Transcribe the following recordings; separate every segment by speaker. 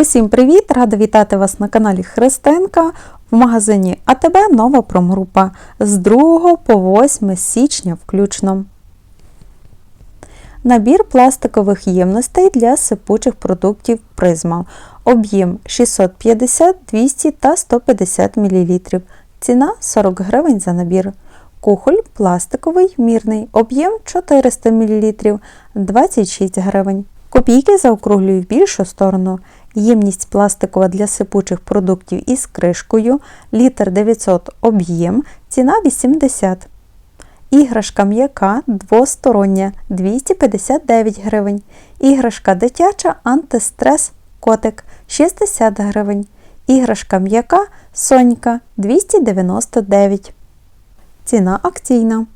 Speaker 1: Усім привіт! Рада вітати вас на каналі Христинка в магазині АТБ нова промгрупа з 2 по 8 січня включно. Набір пластикових ємностей для сипучих продуктів призма. Об'єм 650, 200 та 150 мл. Ціна 40 гривень за набір. Кухоль пластиковий мірний. Об'єм 400 мл 26 гривень. Копійки заокруглюю в більшу сторону. Ємність пластикова для сипучих продуктів із кришкою, літр 900 об'єм, ціна 80. Іграшка м'яка двостороння 259 гривень. Іграшка дитяча антистрес котик 60 гривень. Іграшка м'яка сонька 299. Ціна акційна.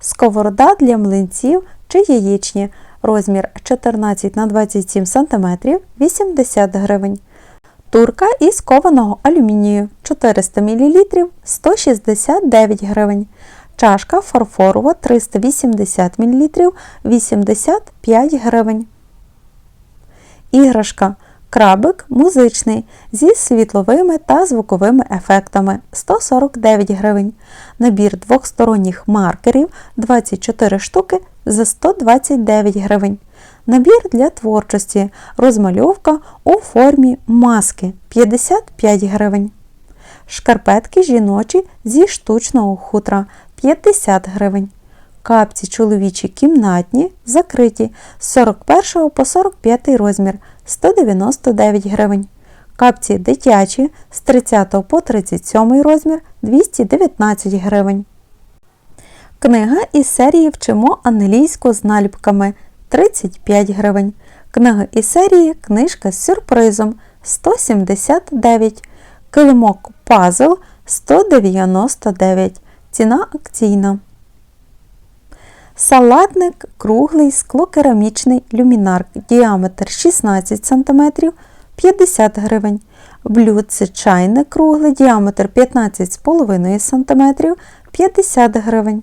Speaker 1: Сковорода для млинців чи яєчні розмір 14 на 27 см 80 гривень. Турка із кованого алюмінію 400 мл 169 гривень. Чашка фарфорова 380 мл 85 гривень. Іграшка крабик музичний зі світловими та звуковими ефектами 149 гривень. Набір двохсторонніх маркерів 24 штуки за 129 гривень. Набір для творчості. Розмальовка у формі маски 55 гривень. Шкарпетки жіночі зі штучного хутра 50 гривень. Капці чоловічі кімнатні закриті з 41 по 45 розмір 199 гривень. Капці дитячі з 30 по 37 розмір 219 гривень. Книга із серії Вчимо англійську з наліпками 35 гривень. Книга із серії Книжка з сюрпризом 179 Килимок пазл 199 Ціна акційна. Салатник круглий склокерамічний люмінар діаметр 16 см 50 гривень. Блюдце чайник круглий діаметр 15,5 см 50 гривень.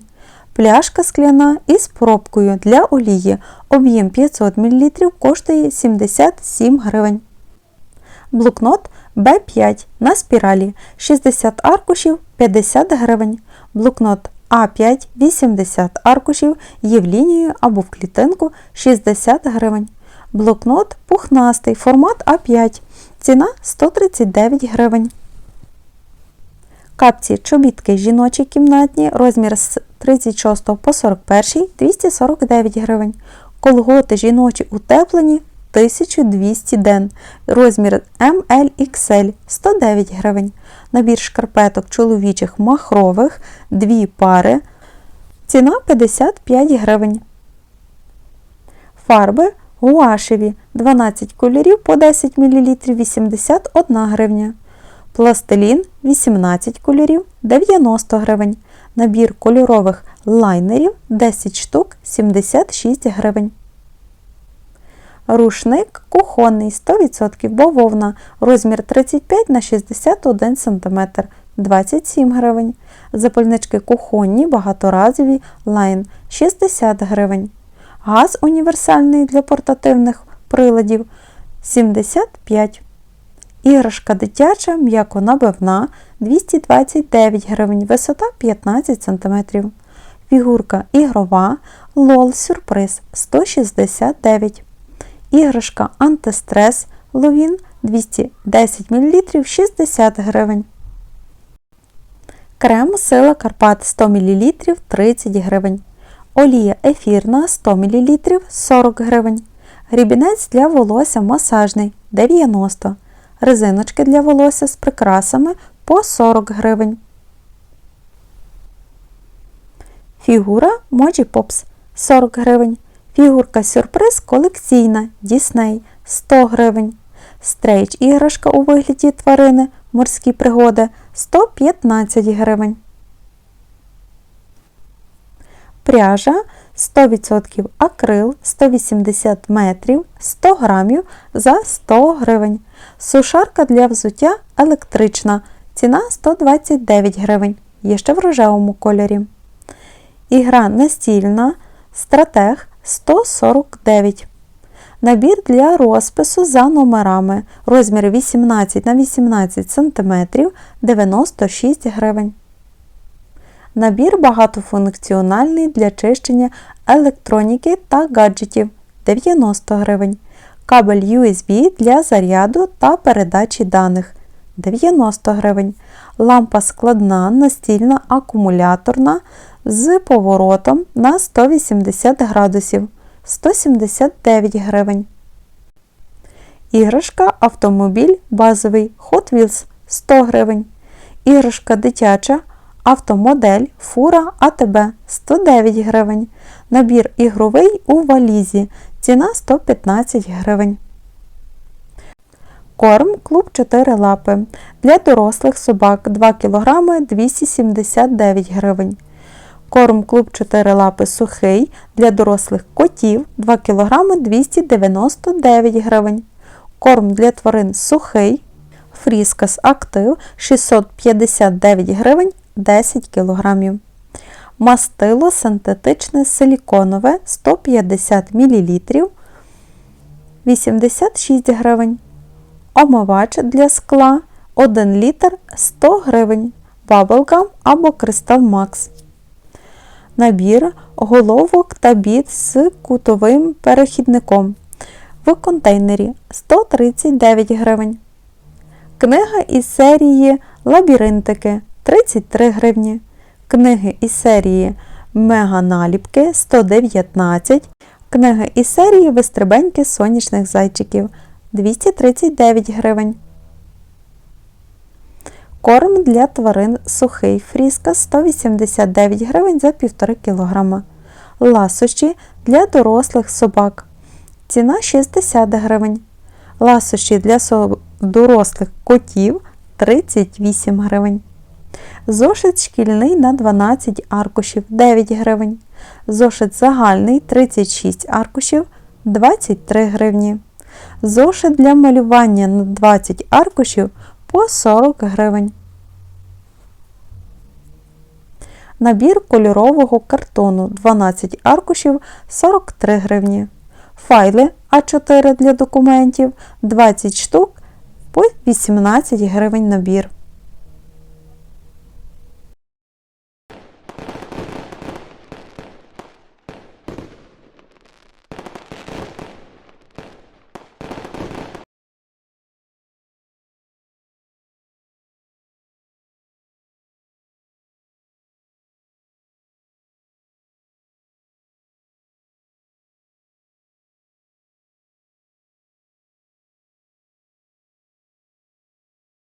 Speaker 1: Пляшка скляна із пробкою для олії. Об'єм 500 мл коштує 77 гривень. Блокнот Б5 на спіралі 60 аркушів 50 гривень. Блокнот А5 80 аркушів є в лінію або в клітинку 60 гривень. Блокнот пухнастий формат А5. Ціна 139 гривень. Капці чобітки жіночі кімнатні, розмір 36 по 41 249 гривень. Колготи жіночі утеплені 1200 ден. Розмір MLXL 109 гривень. Набір шкарпеток чоловічих махрових 2 пари. Ціна 55 гривень. Фарби гуашеві 12 кольорів по 10 мл 81 гривня. Пластилін 18 кольорів 90 гривень. Набір кольорових лайнерів 10 штук 76 гривень. Рушник кухонний 100% бавовна, розмір 35 на 61 см 27 гривень. Запальнички кухонні багаторазові лайн 60 гривень. Газ універсальний для портативних приладів 75 Іграшка дитяча, м'яко-набивна 229 гривень, висота 15 см. Фігурка ігрова лол сюрприз 169 Іграшка антистрес ловін 210 мл 60 гривень. Крем сила Карпат 100 мл 30 гривень. Олія ефірна 100 мл 40 гривень. Грібінець для волосся масажний 90 Резиночки для волосся з прикрасами по 40 гривень. Фігура Моджі Попс 40 гривень. Фігурка сюрприз колекційна Дісней 100 гривень. Стрейч іграшка у вигляді тварини морські пригоди 115 гривень. Пряжа 100% акрил 180 метрів 100 грамів за 100 гривень. Сушарка для взуття електрична. Ціна 129 гривень. Є ще в рожевому кольорі. Ігра настільна. Стратег 149 Набір для розпису за номерами. Розмір 18 на 18 см 96 гривень. Набір багатофункціональний для чищення електроніки та гаджетів 90 гривень. Кабель USB для заряду та передачі даних 90 гривень. Лампа складна настільна акумуляторна з поворотом на 180 градусів 179 гривень. Іграшка автомобіль базовий Hot Wheels 100 гривень. Іграшка дитяча автомодель Фура АТБ 109 гривень. Набір ігровий у валізі. Ціна 115 гривень. Корм клуб 4 лапи. Для дорослих собак 2 кг 279 гривень. Корм клуб 4 лапи сухий для дорослих котів 2 кг 299 гривень. Корм для тварин сухий. Фріскас актив 659 гривень 10 кг. Мастило синтетичне силіконове 150 мл 86 гривень. Омивач для скла 1 літр 100 гривень. Bubblegum або Crystal Max. Набір головок та біт з кутовим перехідником. В контейнері 139 гривень. Книга із серії Лабіринтики 33 гривні. Книги із серії Меганаліпки 119. Книги із серії Вистрибеньки сонячних зайчиків 239 гривень. Корм для тварин сухий фріска 189 гривень за 1,5 кг. Ласощі для дорослих собак. Ціна 60 гривень. Ласощі для дорослих котів 38 гривень. Зошит шкільний на 12 аркушів 9 гривень. Зошит загальний 36 аркушів 23 гривні. Зошит для малювання на 20 аркушів по 40 гривень. Набір кольорового картону 12 аркушів 43 гривні. Файли А4 для документів 20 штук по 18 гривень набір.